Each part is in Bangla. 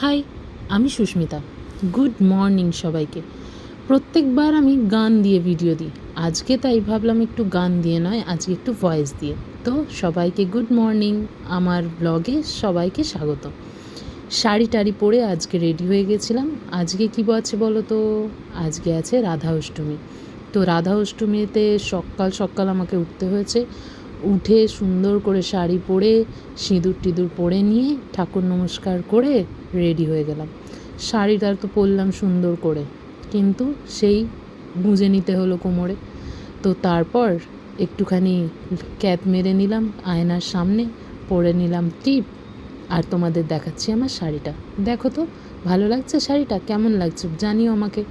হাই, আমি সুস্মিতা। গুড মর্নিং সবাইকে। প্রত্যেকবার আমি গান দিয়ে ভিডিও দিই। আজকে তাই ভাবলাম একটু গান দিয়ে নয়, আজকে একটু ভয়েস দিয়ে। তো সবাইকে গুড মর্নিং। আমার ব্লগে সবাইকে স্বাগত। শাড়ি টাড়ি পরে আজকে রেডি হয়ে গেছিলাম। আজকে কী আছে বলো তো? আজকে আছে রাধা অষ্টমী। তো রাধা অষ্টমীতে সকাল সকাল আমাকে উঠতে হয়েছে। উঠে সুন্দর করে শাড়ি পরে সিঁদুর টিঁদুর পরে নিয়ে ঠাকুর নমস্কার করে রেডি হয়ে গেলাম। শাড়িটা তো পরলাম সুন্দর করে, কিন্তু সেই গুঁজে নিতে হলো কোমরে। তো তারপর একটুখানি ক্যাপ মেরে নিলাম আয়নার সামনে, পরে নিলাম টিপ, আর তোমাদের দেখাচ্ছি আমার শাড়িটা। দেখো তো, ভালো লাগছে শাড়িটা? কেমন লাগছে? জানিও আমাকে।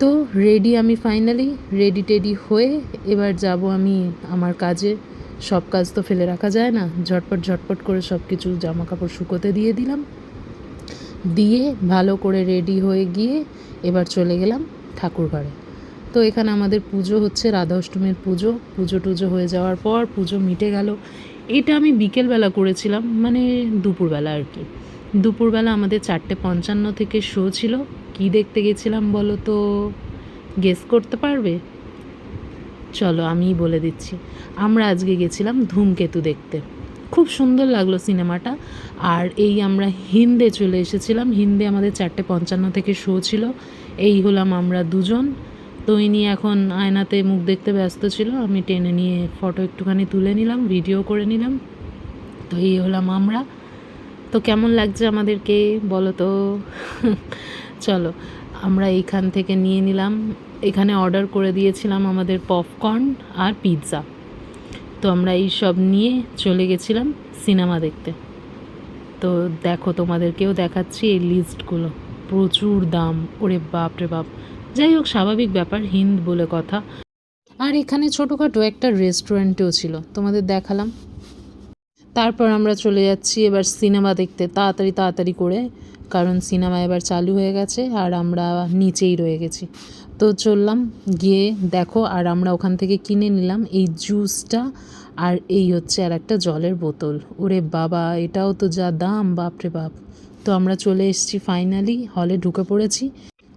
তো রেডি আমি ফাইনালি রেডি টেডি হয়ে এবার যাব আমি আমার কাজে। সব কাজ তো ফেলে রাখা যায় না। ঝটপট ঝটপট করে সব কিছু জামা কাপড় শুকোতে দিয়ে দিলাম। দিয়ে ভালো করে রেডি হয়ে গিয়ে এবার চলে গেলাম ঠাকুর ঘরে। তো এখানে আমাদের পুজো হচ্ছে রাধা অষ্টমীর পুজো। পুজো টুজো হয়ে যাওয়ার পর পুজো মিটে গেল। এটা আমি বিকেলবেলা করেছিলাম মানে দুপুরবেলা আর কি। দুপুরবেলা আমাদের চারটে পঞ্চান্ন থেকে শো ছিল। কি দেখতে গেছিলাম বলো তো? গেস করতে পারবে? চলো আমিই বলে দিচ্ছি। আমরা আজকে গেছিলাম ধূমকেতু দেখতে। খুব সুন্দর লাগল সিনেমাটা। আর এই আমরা হিন্দে চলে এসেছিলাম। হিন্দে আমাদের চারটে পঞ্চান্ন থেকে শো ছিল। এই হলাম আমরা দুজন। তো ইনি এখন আয়নাতে মুখ দেখতে ব্যস্ত ছিল। আমি টেনে নিয়ে ফটো একটুখানি তুলে নিলাম ভিডিও করে নিলাম। তো এই হলাম আমরা। তো কেমন লাগছে আমাদেরকে? বলো তো। চলো, আমরা এইখান থেকে নিয়ে নিলাম। এখানে অর্ডার করে দিয়েছিলাম আমাদের পপকর্ন আর পিৎজা তো আমরা এই সব নিয়ে চলে গেছিলাম সিনেমা দেখতে। তো দেখো, তোমাদেরকেও দেখাচ্ছি এই লিস্টগুলো প্রচুর দাম। ওরে বাপ রে বাপ। যাই হোক, স্বাভাবিক ব্যাপার, হিন্দ বলে কথা। আর এখানে ছোটোখাটো একটা রেস্টুরেন্টও ছিল। তোমাদের দেখালাম। তারপর আমরা চলে যাচ্ছি এবার সিনেমা দেখতে, তাড়াতাড়ি তাড়াতাড়ি করে, কারণ সিনেমা এবার চালু হয়ে গেছে আর আমরা নিচেই রয়ে গেছি। তো চললাম গিয়ে দেখো আর আমরা ওখান থেকে কিনে নিলাম এই জুসটা আর এই হচ্ছে আর একটা জলের বোতল। ওরে বাবা, এটাও তো যা দাম, বাপরে বাপ। তো আমরা চলে এসেছি ফাইনালি হলে ঢুকে পড়েছি।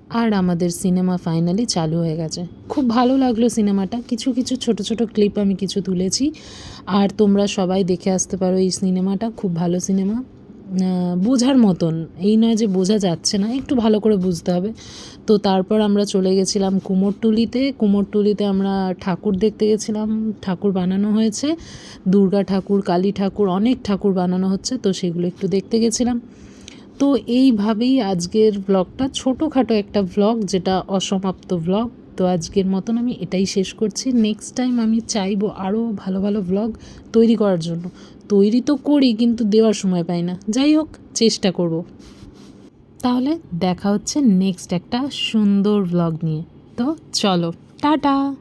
আর আমাদের সিনেমা ফাইনালি চালু হয়ে গেছে। খুব ভালো লাগল সিনেমাটা। কিছু কিছু ছোট ছোট ক্লিপ আমি কিছু তুলেছি। আর তোমরা সবাই দেখে আসতে পারো এই সিনেমাটা। খুব ভালো সিনেমা। বোঝার মতন। এই নয় যে বোঝা যাচ্ছে না, একটু ভালো করে বুঝতে হবে। তো তারপর আমরা চলে গেছিলাম কুমোরটুলিতে। কুমোরটুলিতে আমরা ঠাকুর দেখতে গেছিলাম। ঠাকুর বানানো হয়েছে। দুর্গা ঠাকুর, কালী ঠাকুর, অনেক ঠাকুর বানানো হচ্ছে। তো সেগুলো একটু দেখতে গেছিলাম। তো এইভাবেই আজকের ব্লগটা ছোটোখাটো একটা ব্লগ যেটা অসমাপ্ত ব্লগ তো আজকের মতন আমি এটাই শেষ করছি। নেক্সট টাইম আমি চাইব আরও ভালো ভালো ব্লগ তৈরি করার জন্য। তৈরি তো করি, কিন্তু দেওয়ার সময় পাই না। যাই হোক, চেষ্টা করব। তাহলে দেখা হচ্ছে নেক্সট একটা সুন্দর ব্লগ নিয়ে। তো চলো, টাটা!